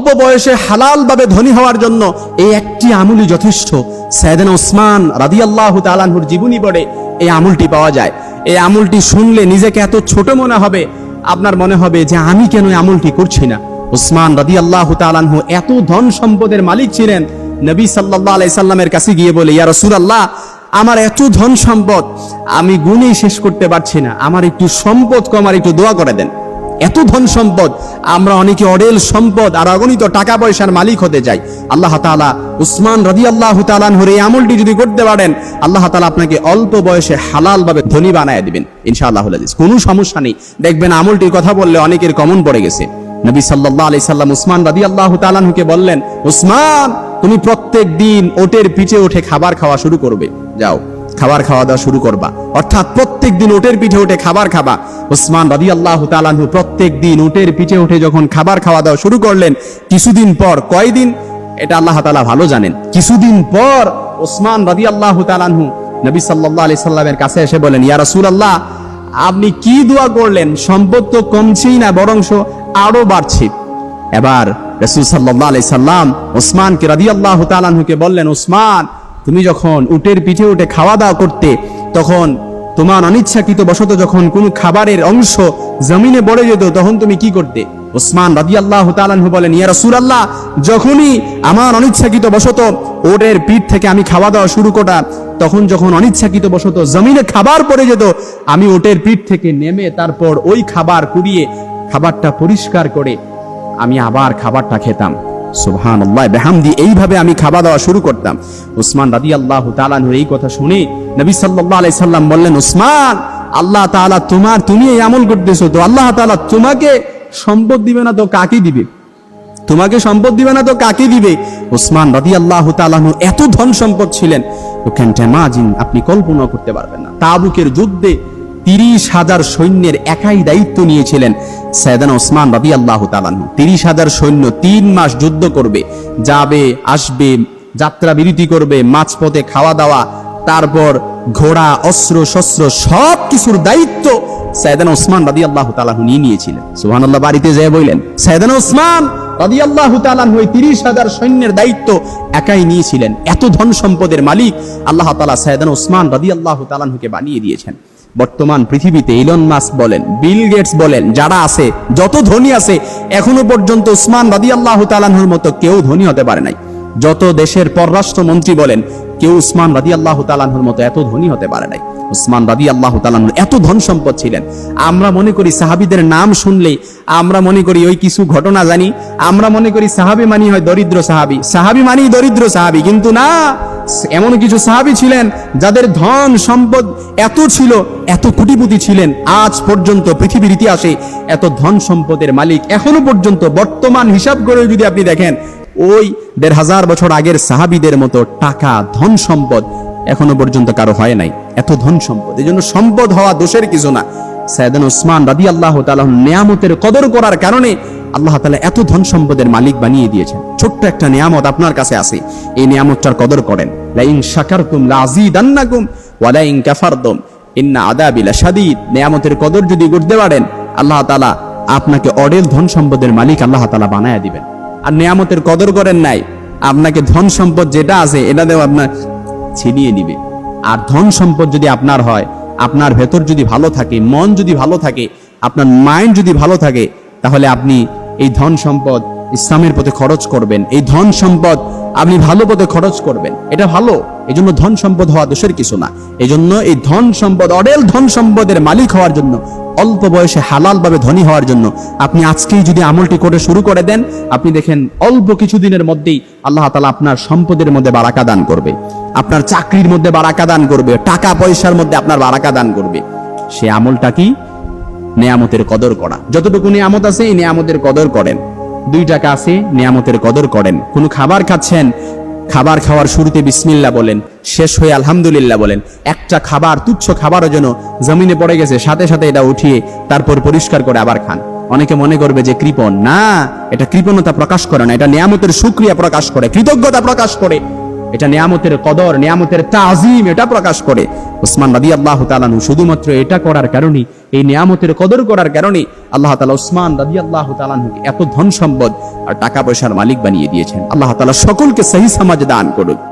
অল্প বয়সে হালাল ভাবে ধনী হওয়ার জন্য এই একটি আমলই যথেষ্ট। সাইদান ওসমান রাদি আল্লাহ তালানহুর জীবনী পড়ে এই আমলটি পাওয়া যায়। এই আমলটি শুনলে নিজেকে এত ছোট মনে হবে, আপনার মনে হবে যে আমি কেন আমলটি করছি না। ওসমান রাদি আল্লাহ তালানহু এত ধন সম্পদের মালিক ছিলেন, নবী সাল্লাহ আলাই সাল্লামের কাছে গিয়ে বলে, ইয়া রসুল আল্লাহ আমার এত ধন সম্পদ, আমি গুণেই শেষ করতে পারছি না। আমার একটু সম্পদ কমার একটু দোয়া করে দেন। এত ধন সম্পদ, আমরা অনেকে অডেল সম্পদ আর অগণিত টাকা পয়সার মালিক হতে যাই আল্লাহ তাআলা উসমান রাদি আল্লাহ তালানহর এই আমলটি যদি করতে পারেন, আল্লাহ তাআলা আপনাকে অল্প বয়সে হালাল ভাবে ধনী বানায় দিবেন, ইনশাআল্লাহ কোনো সমস্যা নেই। দেখবেন আমলটির কথা বললে অনেকের কমন পড়ে গেছে। নবী সাল্লাল্লাহু আলাইহি সাল্লাম উসমান রাদিয়াল্লাহু তাআলাকে বললেন, উসমান, তুমি প্রত্যেক দিন ওটের পিঠে উঠে খাবার খাওয়া শুরু করবে। যাও। খাবার খাওয়া দাওয়া শুরু করবা। অর্থাৎ প্রত্যেক দিন ওটের পিঠে উঠে খাবার খাবা। উসমান রাদিয়াল্লাহু তাআলাহু প্রত্যেক দিন ওটের পিঠে উঠে যখন খাবার খাওয়া দাওয়া শুরু করলেন, কিছুদিন পর কয়দিন? এটা আল্লাহ তালা ভালো জানেন। কিছুদিন পর উসমান রাদিয়াল্লাহু তাআলাহু নবী সাল্লাল্লাহু আলাইহি সাল্লামের কাছে এসে বলেন, ইয়া রাসুল আল্লাহ আপনি কি দোয়া করলেন? সম্পদ তো কমছেই না, বরংশ আরও বাড়ছে। এবার রসুল সাল্লাহ আলাই সাল্লাম ওসমানকে রাদি আল্লাহ তালানহুকে বললেন ওসমান তুমি যখন উটের পিঠে উঠে খাওয়া দাওয়া করতে, তখন তোমার অনিচ্ছাকৃত বশত যখন কোন খাবারের অংশ জমিনে পড়ে যেত, তখন তুমি কি করতে? ওসমান রাদি আল্লাহ তালানহু বলেন, ইয়া রসুল আল্লাহ যখনই আমার অনিচ্ছাকৃত বশত ওটের পিঠ থেকে আমি খাওয়া দাওয়া শুরু করতাম তখন যখন অনিচ্ছাকৃত বশত জমিনে খাবার পড়ে যেত, আমি ওটের পিঠ থেকে নেমে তারপর ওই খাবার কুড়িয়ে খাবারটা পরিষ্কার করে আমি আবার খাবারটা খেতাম। আল্লাহ বেহামদি, এইভাবে আমি খাওয়া দাওয়া শুরু করতাম। উসমান রাদি আল্লাহ এই কথা শুনে নবী সাল্লাম বললেন, উসমান, আল্লাহ তাআলা তোমার, তুমি এই আমল করতেছো, তো আল্লাহ তাআলা তোমাকে সম্পদ দিবে না, তো কাকে দিবে? তোমাকে সম্পদ দিবে না, তো কাকে দিবে? ওসমান রাদি আল্লাহ তালানু এত ধন সম্পদ ছিলেন, You can't আপনি কল্পনা করতে পারবেন না। তাবুকের যুদ্ধে তিরিশ হাজার সৈন্যের একাই দায়িত্ব নিয়েছিলেন সৈয়দান ওসমান রাদি আল্লাহ তালানহু তিরিশ হাজার সৈন্য তিন মাস যুদ্ধ করবে, যাবে, আসবে, যাত্রা বিরতি করবে, মাঝপথে খাওয়া দাওয়া, তারপর ঘোড়া, অস্ত্র, শস্ত্র সব কিছুর দায়িত্ব সাইদান ওসমান রাদি আল্লাহ তালাহু নিয়ে নিয়েছিলেন। সুহান আল্লাহ বাড়িতে যেয়ে বললেন সাইদান ওসমান রাদি আল্লাহ তালাহু ওই তিরিশ হাজার সৈন্যের দায়িত্ব একাই নিয়েছিলেন। এত ধন সম্পদের মালিক আল্লাহ তালা সাইদান ওসমান রাদি আল্লাহ তালাহুকে বানিয়ে দিয়েছেন। বর্তমান পৃথিবীতে ইলন মাস্ক বলেন বিল গেটস বলেন, যারা আছে, যত ধনী আছে, এখনও পর্যন্ত উসমান রাদি আল্লাহ তালাহুর মতো কেউ ধনী হতে পারে নাই। যত দেশের পররাষ্ট্রমন্ত্রী বলেন, কেউ উসমান রাদি আল্লাহ তালাহুর মতো এত ধনী হতে পারে নাই। উসমান রাদি আল্লাহ তালাহুর এত ধন সম্পদ ছিলেন। আমরা মনে করি সাহাবিদের নাম শুনলে আমরা মনে করি ওই কিছু ঘটনা জানি, আমরা মনে করি সাহাবি মানি হয় দরিদ্র সাহাবি। সাহাবি মানি দরিদ্র সাহাবি, কিন্তু না! এমন কিছু সাহাবি ছিলেন যাদের ধন সম্পদ এত ছিল, এত কোটিপতি ছিলেন। আজ পর্যন্ত পৃথিবীর ইতিহাসে এত ধন সম্পদের মালিক এখনও পর্যন্ত বর্তমান হিসাব করে যদি আপনি দেখেন, ওই দেড় হাজার বছর আগের সাহাবিদের মতো টাকা, ধন সম্পদ এখনও পর্যন্ত কারও হয় নাই। এত ধন সম্পদ। এই জন্য সম্পদ হওয়া দোষের কিছু না। সাইদান ওসমান রাদি আল্লাহ তালাহ নিয়ামতের কদর করার কারণে আল্লাহ তালা এত ধন সম্পদের মালিক বানিয়ে দিয়েছেন। ছোট্ট একটা নিয়ামত আপনার কাছে আছে। এই নিয়ামতটার কদর করেন। লাইন শাকারতুম লাজিদান্নাকুম ওয়ালাইন কাফারতুম। ইন্না আদাবিলা শাদীদ নিয়ামতের কদর যদি করতে পারেন, আল্লাহ তালা আপনাকে অডেল ধন সম্পদের মালিক আল্লাহ তালা বানায় দিবেন। আর নিয়ামতের কদর করেন নাই, আপনাকে ধন সম্পদ যেটা আছে এটা দেও আপনার ছিনিয়ে নিবে। আর ধন সম্পদ যদি আপনার হয়, আপনার ভেতর যদি ভালো থাকে, মন যদি ভালো থাকে, আপনার মাইন্ড যদি ভালো থাকে, তাহলে আপনি এই ধন সম্পদ ইসলামের পথে খরচ করবেন। এই ধন সম্পদ আপনি ভালো পথে খরচ করবেন। এটা ভালো। এই জন্য ধন সম্পদ হওয়া দোষের কিছু না। এই জন্য এই ধন সম্পদ, অডেল ধন সম্পদের মালিক হওয়ার জন্য, অল্প বয়সে হালাল ভাবে ধনী হওয়ার জন্য, আপনি আজকেই যদি আমলটি করে শুরু করে দেন, আপনি দেখেন অল্প কিছুদিনের মধ্যেই আল্লাহ তালা আপনার সম্পদের মধ্যে বারাকা দান করবে। আপনার চাকরির মধ্যে বারাকা দান করবে। টাকা পয়সার মধ্যে আপনার বারাকা দান করবে। সে আমলটা কি? নেয়ামতের কদর করা। যতটুকু নিয়ামত আছে, এই নিয়ামতের কদর করেন। দুই টাকা আছে নিয়ামতের কদর করেন। কোনো খাবার খাচ্ছেন, খাবার খাওয়ার শুরুতে বিসমিল্লা বলেন, শেষ হয়ে আলহামদুলিল্লাহ বলেন। একটা খাবার, তুচ্ছ খাবারও যেন জমিনে পড়ে গেছে, সাথে সাথে এটা উঠিয়ে তারপর পরিষ্কার করে আবার খান। অনেকে মনে করবে যে কৃপণ। না, এটা কৃপণতা প্রকাশ করে না, এটা নিয়ামতের সুক্রিয়া প্রকাশ করে, কৃতজ্ঞতা প্রকাশ করে। এটা নিয়ামতের কদর, নিয়ামতের তাজিম, এটা প্রকাশ করে। উসমান রাদি আল্লাহ তালানু শুধুমাত্র এটা করার কারণে এই নিয়ামতের কদর করার কারণে আল্লাহ তালা উসমান রাদি আল্লাহ তালানহুকে এত ধন সম্পদ আর টাকা পয়সার মালিক বানিয়ে দিয়েছেন। আল্লাহ তালা সকলকে সহি সমাজ দান করুন